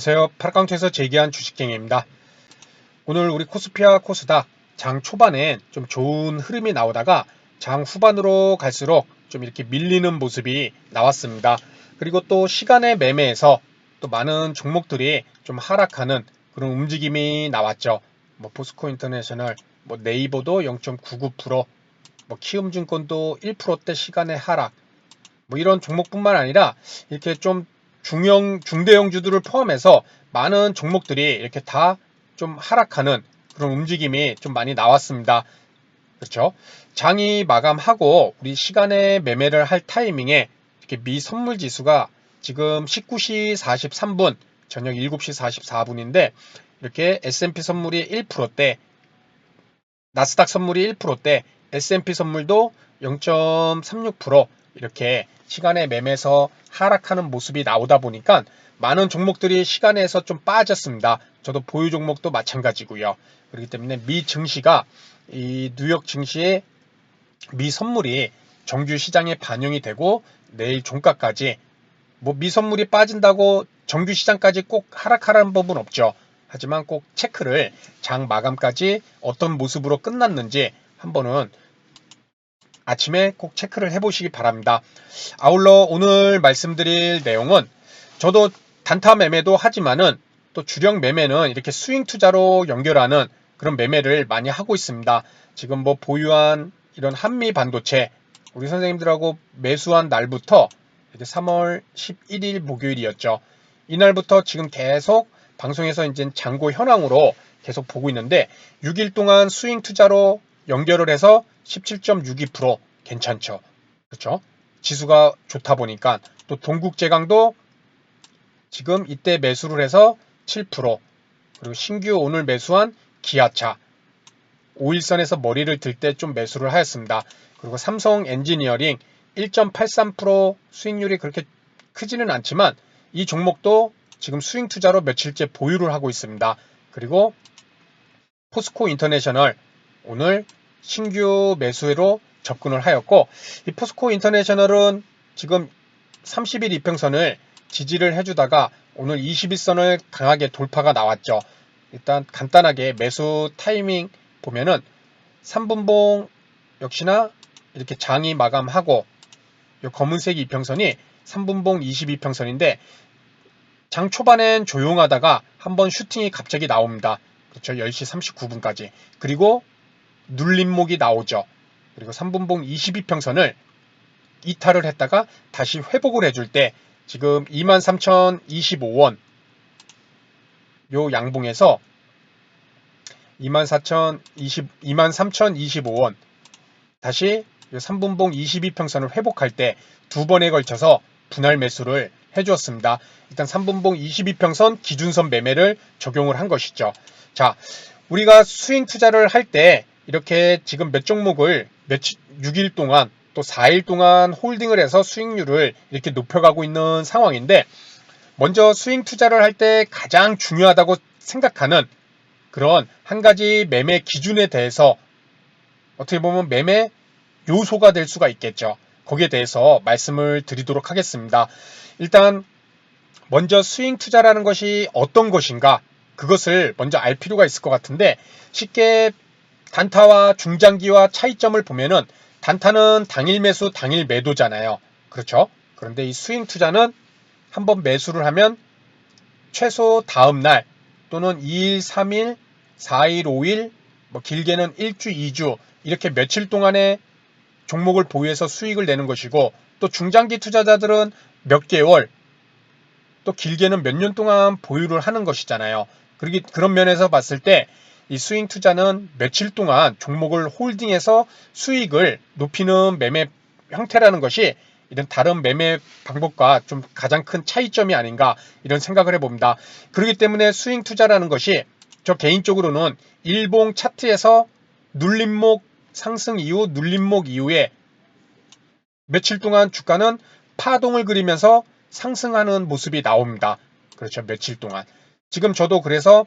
안녕하세요. 파라카운트에서 재기한 주식갱입니다. 오늘 우리 코스피아 코스닥 장 초반엔 좀 좋은 흐름이 나오다가 장 후반으로 갈수록 좀 이렇게 밀리는 모습이 나왔습니다. 그리고 또 시간의 매매에서 또 많은 종목들이 좀 하락하는 그런 움직임이 나왔죠. 뭐 포스코 인터내셔널, 뭐 네이버도 0.99%, 뭐 키움증권도 1%대 시간의 하락, 뭐 이런 종목뿐만 아니라 이렇게 좀 중형 중대형주들을 포함해서 많은 종목들이 이렇게 다 좀 하락하는 그런 움직임이 좀 많이 나왔습니다. 그렇죠? 장이 마감하고 우리 시간에 매매를 할 타이밍에 이렇게 미 선물 지수가 지금 19시 43분, 저녁 7시 44분인데 이렇게 S&P 선물이 1%대, 나스닥 선물이 1%대, S&P 선물도 0.36% 이렇게 시간에 매매에서 하락하는 모습이 나오다 보니까 많은 종목들이 시간에서 좀 빠졌습니다. 저도 보유 종목도 마찬가지고요. 그렇기 때문에 미 증시가 이 뉴욕 증시의 미 선물이 정규 시장에 반영이 되고 내일 종가까지 뭐 미 선물이 빠진다고 정규 시장까지 꼭 하락하라는 법은 없죠. 하지만 꼭 체크를 장 마감까지 어떤 모습으로 끝났는지 한번은 아침에 꼭 체크를 해보시기 바랍니다. 아울러 오늘 말씀드릴 내용은 저도 단타 매매도 하지만은 또 주력 매매는 이렇게 스윙 투자로 연결하는 그런 매매를 많이 하고 있습니다. 지금 뭐 보유한 이런 한미 반도체 우리 선생님들하고 매수한 날부터 이제 3월 11일 목요일이었죠. 이날부터 지금 계속 방송에서 이제 장고 현황으로 계속 보고 있는데 6일 동안 스윙 투자로 연결을 해서 17.62% 괜찮죠. 그렇죠? 지수가 좋다 보니까 또 동국제강도 지금 이때 매수를 해서 7% 그리고 신규 오늘 매수한 기아차 5일선에서 머리를 들 때 좀 매수를 하였습니다. 그리고 삼성 엔지니어링 1.83% 수익률이 그렇게 크지는 않지만 이 종목도 지금 수익 투자로 며칠째 보유를 하고 있습니다. 그리고 포스코 인터내셔널 오늘 신규 매수로 접근을 하였고 이 포스코 인터내셔널은 지금 30일 이평선을 지지를 해주다가 오늘 21선을 강하게 돌파가 나왔죠. 일단 간단하게 매수 타이밍 보면은 3분봉 역시나 이렇게 장이 마감하고 이 검은색 이평선이 3분봉 22평선인데 장 초반엔 조용하다가 한번 슈팅이 갑자기 나옵니다. 그렇죠. 10시 39분까지. 그리고 눌림목이 나오죠. 그리고 3분봉 22평선을 이탈을 했다가 다시 회복을 해줄 때 지금 23,025원 요 양봉에서 24,020, 23,025원 다시 요 3분봉 22평선을 회복할 때 두 번에 걸쳐서 분할 매수를 해주었습니다. 일단 3분봉 22평선 기준선 매매를 적용을 한 것이죠. 자, 우리가 스윙 투자를 할 때 이렇게 지금 몇 종목을 며칠 6일 동안 또 4일 동안 홀딩을 해서 수익률을 이렇게 높여가고 있는 상황인데 먼저 스윙 투자를 할 때 가장 중요하다고 생각하는 그런 한 가지 매매 기준에 대해서 어떻게 보면 매매 요소가 될 수가 있겠죠. 거기에 대해서 말씀을 드리도록 하겠습니다. 일단 먼저 스윙 투자라는 것이 어떤 것인가 그것을 먼저 알 필요가 있을 것 같은데 쉽게 단타와 중장기와 차이점을 보면은 단타는 당일 매수, 당일 매도잖아요. 그렇죠? 그런데 이 스윙 투자는 한번 매수를 하면 최소 다음 날 또는 2일, 3일, 4일, 5일, 뭐 길게는 1주, 2주 이렇게 며칠 동안의 종목을 보유해서 수익을 내는 것이고 또 중장기 투자자들은 몇 개월 또 길게는 몇 년 동안 보유를 하는 것이잖아요. 그러기 그런 면에서 봤을 때 이 스윙 투자는 며칠 동안 종목을 홀딩해서 수익을 높이는 매매 형태라는 것이 이런 다른 매매 방법과 좀 가장 큰 차이점이 아닌가 이런 생각을 해봅니다. 그렇기 때문에 스윙 투자라는 것이 저 개인적으로는 일봉 차트에서 눌림목 상승 이후 눌림목 이후에 며칠 동안 주가는 파동을 그리면서 상승하는 모습이 나옵니다. 그렇죠. 며칠 동안. 지금 저도 그래서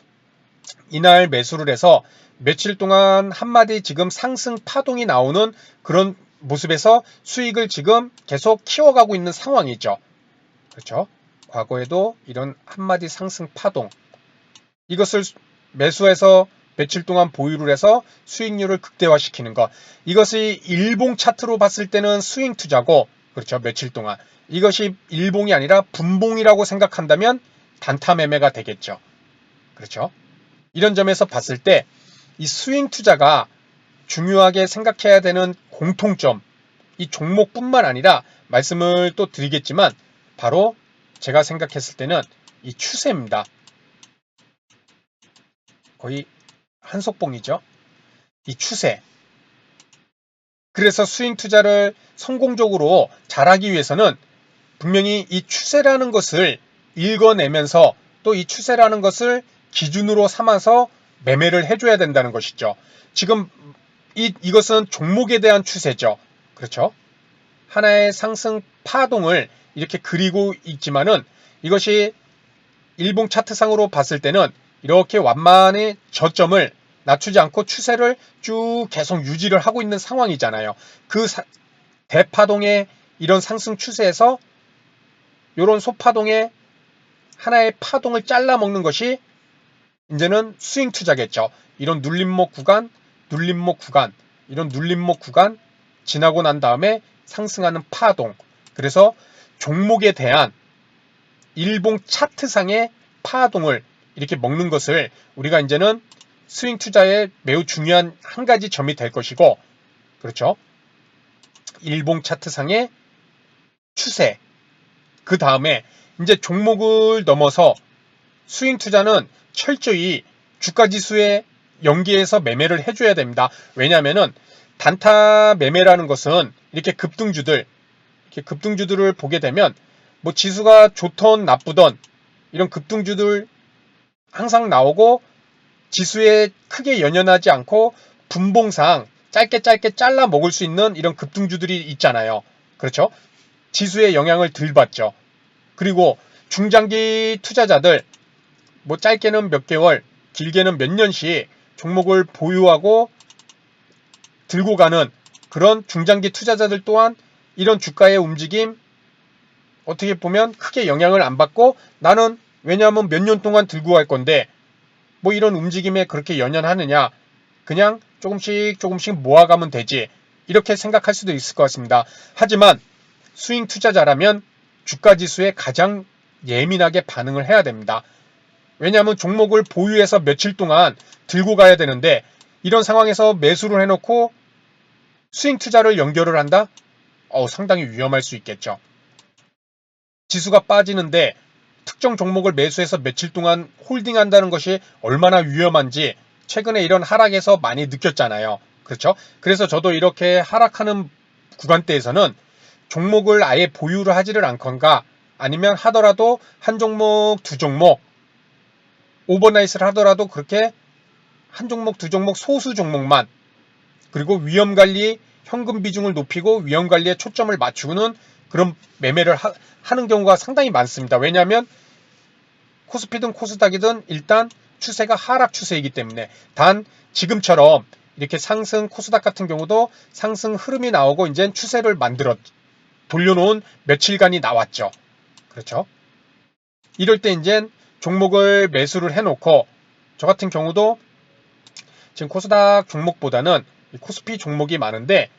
이날 매수를 해서 며칠 동안 한마디 지금 상승 파동이 나오는 그런 모습에서 수익을 지금 계속 키워가고 있는 상황이죠. 그렇죠? 과거에도 이런 한마디 상승 파동 이것을 매수해서 며칠 동안 보유를 해서 수익률을 극대화시키는 것. 이것이 일봉 차트로 봤을 때는 스윙 투자고 그렇죠. 며칠 동안. 이것이 일봉이 아니라 분봉이라고 생각한다면 단타 매매가 되겠죠. 그렇죠. 이런 점에서 봤을 때 이 스윙 투자가 중요하게 생각해야 되는 공통점, 이 종목뿐만 아니라 말씀을 또 드리겠지만 바로 제가 생각했을 때는 이 추세입니다. 거의 한속봉이죠. 이 추세. 그래서 스윙 투자를 성공적으로 잘하기 위해서는 분명히 이 추세라는 것을 읽어내면서 또 이 추세라는 것을 기준으로 삼아서 매매를 해줘야 된다는 것이죠. 지금 이, 이것은 종목에 대한 추세죠. 그렇죠? 하나의 상승 파동을 이렇게 그리고 있지만은 이것이 일봉 차트상으로 봤을 때는 이렇게 완만히 저점을 낮추지 않고 추세를 쭉 계속 유지를 하고 있는 상황이잖아요. 그 사, 대파동의 이런 상승 추세에서 이런 소파동의 하나의 파동을 잘라 먹는 것이 이제는 스윙 투자겠죠. 이런 눌림목 구간, 눌림목 구간, 이런 눌림목 구간 지나고 난 다음에 상승하는 파동. 그래서 종목에 대한 일봉 차트상의 파동을 이렇게 먹는 것을 우리가 이제는 스윙 투자의 매우 중요한 한 가지 점이 될 것이고, 그렇죠? 일봉 차트상의 추세. 그 다음에 이제 종목을 넘어서 스윙 투자는 철저히 주가 지수에 연계해서 매매를 해줘야 됩니다. 왜냐하면은 단타 매매라는 것은 이렇게 급등주들, 이렇게 급등주들을 보게 되면 뭐 지수가 좋던 나쁘던 이런 급등주들 항상 나오고 지수에 크게 연연하지 않고 분봉상 짧게 짧게 잘라 먹을 수 있는 이런 급등주들이 있잖아요. 그렇죠? 지수에 영향을 덜 받죠. 그리고 중장기 투자자들 뭐 짧게는 몇 개월, 길게는 몇 년씩 종목을 보유하고 들고 가는 그런 중장기 투자자들 또한 이런 주가의 움직임 어떻게 보면 크게 영향을 안 받고 나는 왜냐하면 몇 년 동안 들고 갈 건데 뭐 이런 움직임에 그렇게 연연하느냐 그냥 조금씩 조금씩 모아가면 되지 이렇게 생각할 수도 있을 것 같습니다. 하지만 스윙 투자자라면 주가 지수에 가장 예민하게 반응을 해야 됩니다. 왜냐하면 종목을 보유해서 며칠 동안 들고 가야 되는데 이런 상황에서 매수를 해놓고 스윙 투자를 연결을 한다? 어, 상당히 위험할 수 있겠죠. 지수가 빠지는데 특정 종목을 매수해서 며칠 동안 홀딩한다는 것이 얼마나 위험한지 최근에 이런 하락에서 많이 느꼈잖아요. 그렇죠? 그래서 저도 이렇게 하락하는 구간대에서는 종목을 아예 보유를 하지를 않건가 아니면 하더라도 한 종목, 두 종목 오버나이스를 하더라도 그렇게 한 종목, 두 종목, 소수 종목만 그리고 위험 관리 현금 비중을 높이고 위험 관리에 초점을 맞추는 그런 매매를 하, 는 경우가 상당히 많습니다. 왜냐하면 코스피든 코스닥이든 일단 추세가 하락 추세이기 때문에 단 지금처럼 이렇게 상승 코스닥 같은 경우도 상승 흐름이 나오고 이제 추세를 만들어 돌려놓은 며칠간이 나왔죠. 그렇죠? 이럴 때 이제 종목을 매수를 해놓고 저 같은 경우도 지금 코스닥 종목보다는 코스피 종목이 많은데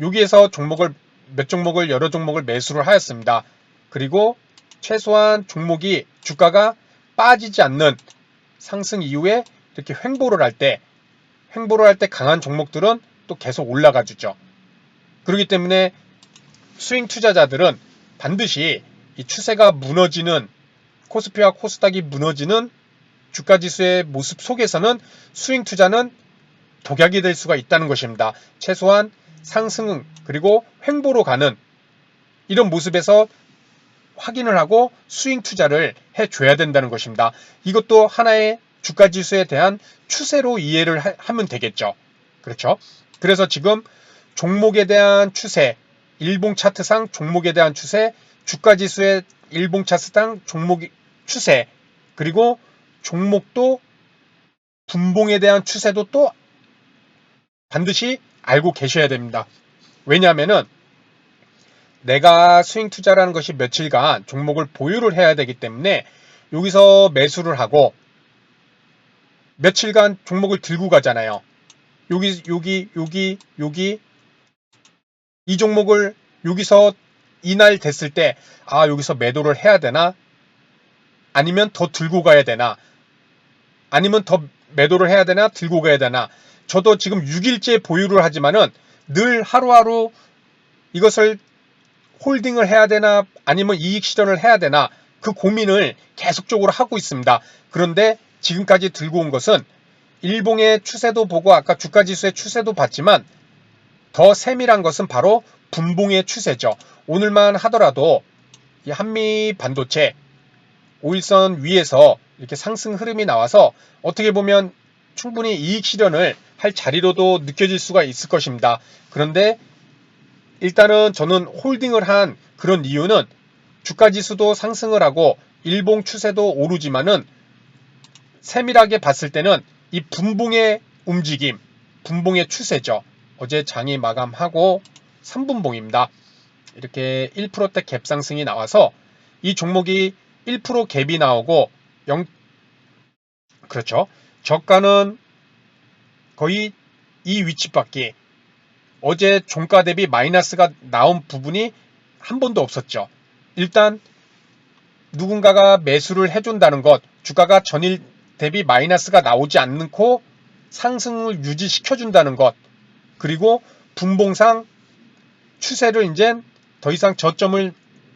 여기에서 종목을 몇 종목을 여러 종목을 매수를 하였습니다. 그리고 최소한 종목이 주가가 빠지지 않는 상승 이후에 이렇게 횡보를 할 때 횡보를 할 때 강한 종목들은 또 계속 올라가 주죠. 그렇기 때문에 스윙 투자자들은 반드시 이 추세가 무너지는 코스피와 코스닥이 무너지는 주가 지수의 모습 속에서는 스윙 투자는 독약이 될 수가 있다는 것입니다. 최소한 상승 그리고 횡보로 가는 이런 모습에서 확인을 하고 스윙 투자를 해줘야 된다는 것입니다. 이것도 하나의 주가 지수에 대한 추세로 이해를 하, 면 되겠죠. 그렇죠? 그래서 지금 종목에 대한 추세, 일봉 차트상 종목에 대한 추세, 주가 지수의 일봉 차트상 종목 추세 그리고 종목도 분봉에 대한 추세도 또 반드시 알고 계셔야 됩니다. 왜냐하면은 내가 스윙 투자라는 것이 며칠간 종목을 보유를 해야 되기 때문에 여기서 매수를 하고 며칠간 종목을 들고 가잖아요. 여기 여기 여기 여기 이 종목을 여기서 이날 됐을 때 아 여기서 매도를 해야 되나 아니면 더 들고 가야 되나? 아니면 더 매도를 해야 되나? 들고 가야 되나? 저도 지금 6일째 보유를 하지만은 늘 하루하루 이것을 홀딩을 해야 되나? 아니면 이익 실현을 해야 되나? 그 고민을 계속적으로 하고 있습니다. 그런데 지금까지 들고 온 것은 일봉의 추세도 보고 아까 주가 지수의 추세도 봤지만 더 세밀한 것은 바로 분봉의 추세죠. 오늘만 하더라도 이 한미 반도체 5일선 위에서 이렇게 상승 흐름이 나와서 어떻게 보면 충분히 이익 실현을 할 자리로도 느껴질 수가 있을 것입니다. 그런데 일단은 저는 홀딩을 한 그런 이유는 주가 지수도 상승을 하고 일봉 추세도 오르지만은 세밀하게 봤을 때는 이 분봉의 움직임, 분봉의 추세죠. 어제 장이 마감하고 3분봉입니다. 이렇게 1%대 갭 상승이 나와서 이 종목이 1% 갭이 나오고 0 그렇죠. 저가는 거의 이 위치밖에 어제 종가 대비 마이너스가 나온 부분이 한 번도 없었죠. 일단 누군가가 매수를 해준다는 것, 주가가 전일 대비 마이너스가 나오지 않고 상승을 유지시켜준다는 것, 그리고 분봉상 추세를 이제 더 이상 저점을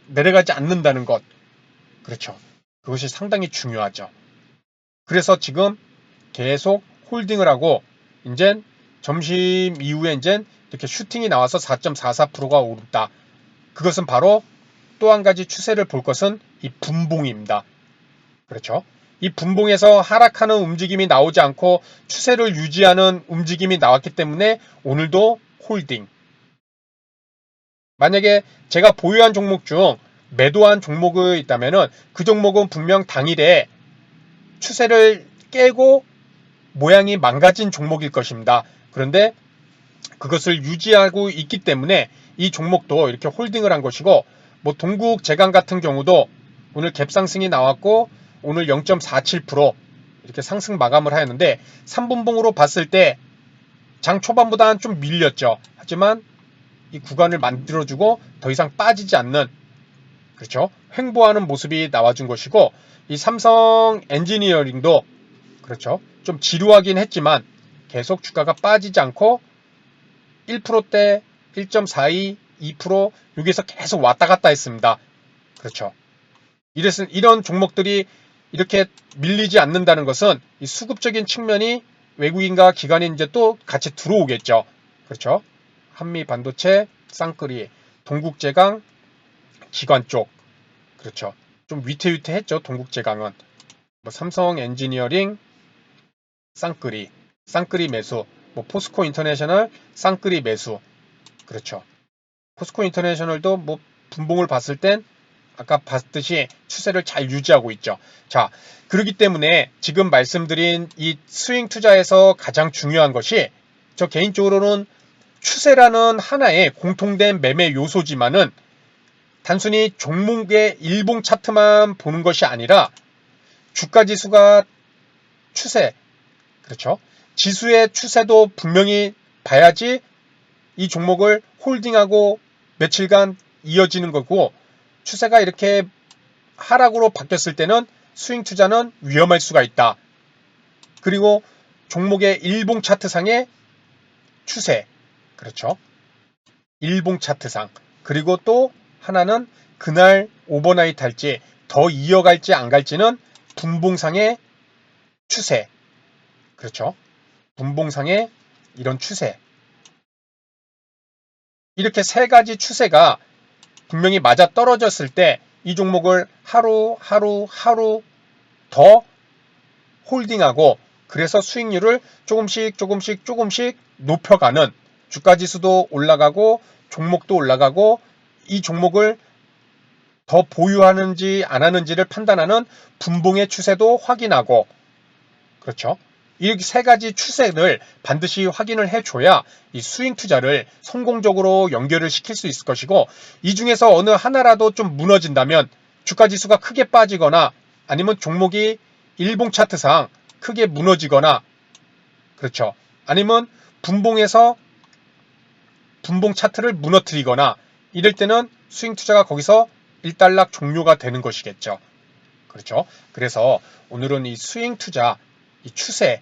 내려가지 않는다는 것. 그렇죠. 그것이 상당히 중요하죠. 그래서 지금 계속 홀딩을 하고 이제 점심 이후에 이제 이렇게 슈팅이 나와서 4.44%가 오른다. 그것은 바로 또 한 가지 추세를 볼 것은 이 분봉입니다. 그렇죠. 이 분봉에서 하락하는 움직임이 나오지 않고 추세를 유지하는 움직임이 나왔기 때문에 오늘도 홀딩. 만약에 제가 보유한 종목 중 매도한 종목이 있다면은 그 종목은 분명 당일에 추세를 깨고 모양이 망가진 종목일 것입니다. 그런데 그것을 유지하고 있기 때문에 이 종목도 이렇게 홀딩을 한 것이고 뭐 동국 제강 같은 경우도 오늘 갭 상승이 나왔고 오늘 0.47% 이렇게 상승 마감을 하였는데 3분봉으로 봤을 때 장 초반보다는 좀 밀렸죠. 하지만 이 구간을 만들어주고 더 이상 빠지지 않는 그렇죠. 횡보하는 모습이 나와준 것이고 이 삼성 엔지니어링도 그렇죠. 좀 지루하긴 했지만 계속 주가가 빠지지 않고 1%대 1.42, 2% 여기서 계속 왔다 갔다 했습니다. 그렇죠. 이래서 이런 종목들이 이렇게 밀리지 않는다는 것은 이 수급적인 측면이 외국인과 기관이 이제 또 같이 들어오겠죠. 그렇죠. 한미 반도체, 쌍끌이, 동국제강, 기관 쪽. 그렇죠. 좀 위태위태했죠. 동국제강은. 뭐 삼성 엔지니어링, 쌍끌이, 쌍끌이 매수, 뭐 포스코 인터내셔널, 쌍끌이 매수. 그렇죠. 포스코 인터내셔널도 뭐 분봉을 봤을 땐 아까 봤듯이 추세를 잘 유지하고 있죠. 자, 그렇기 때문에 지금 말씀드린 이 스윙 투자에서 가장 중요한 것이 저 개인적으로는 추세라는 하나의 공통된 매매 요소지만은 단순히 종목의 일봉 차트만 보는 것이 아니라 주가 지수가 추세, 그렇죠? 지수의 추세도 분명히 봐야지 이 종목을 홀딩하고 며칠간 이어지는 거고 추세가 이렇게 하락으로 바뀌었을 때는 스윙 투자는 위험할 수가 있다. 그리고 종목의 일봉 차트상의 추세. 그렇죠. 일봉 차트상. 그리고 또 하나는 그날 오버나이트 할지 더 이어갈지 안 갈지는 분봉상의 추세. 그렇죠. 분봉상의 이런 추세. 이렇게 세 가지 추세가 분명히 맞아 떨어졌을 때 이 종목을 하루 하루 하루 더 홀딩하고 그래서 수익률을 조금씩 조금씩 조금씩 높여가는 주가 지수도 올라가고 종목도 올라가고 이 종목을 더 보유하는지 안 하는지를 판단하는 분봉의 추세도 확인하고 그렇죠. 이세 가지 추세를 반드시 확인을 해줘야 이 스윙 투자를 성공적으로 연결을 시킬 수 있을 것이고 이 중에서 어느 하나라도 좀 무너진다면 주가 지수가 크게 빠지거나 아니면 종목이 일봉 차트상 크게 무너지거나 그렇죠. 아니면 분봉에서 분봉 차트를 무너뜨리거나 이럴 때는 스윙 투자가 거기서 일단락 종료가 되는 것이겠죠. 그렇죠. 그래서 오늘은 이 스윙 투자, 이 추세,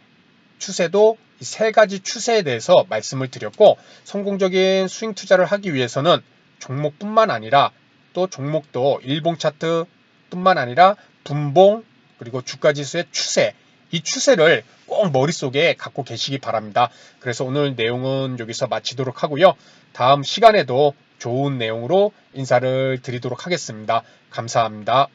추세도 이 세 가지 추세에 대해서 말씀을 드렸고 성공적인 스윙 투자를 하기 위해서는 종목뿐만 아니라 또 종목도 일봉 차트뿐만 아니라 분봉 그리고 주가 지수의 추세 이 추세를 꼭 머릿속에 갖고 계시기 바랍니다. 그래서 오늘 내용은 여기서 마치도록 하고요. 다음 시간에도 좋은 내용으로 인사를 드리도록 하겠습니다. 감사합니다.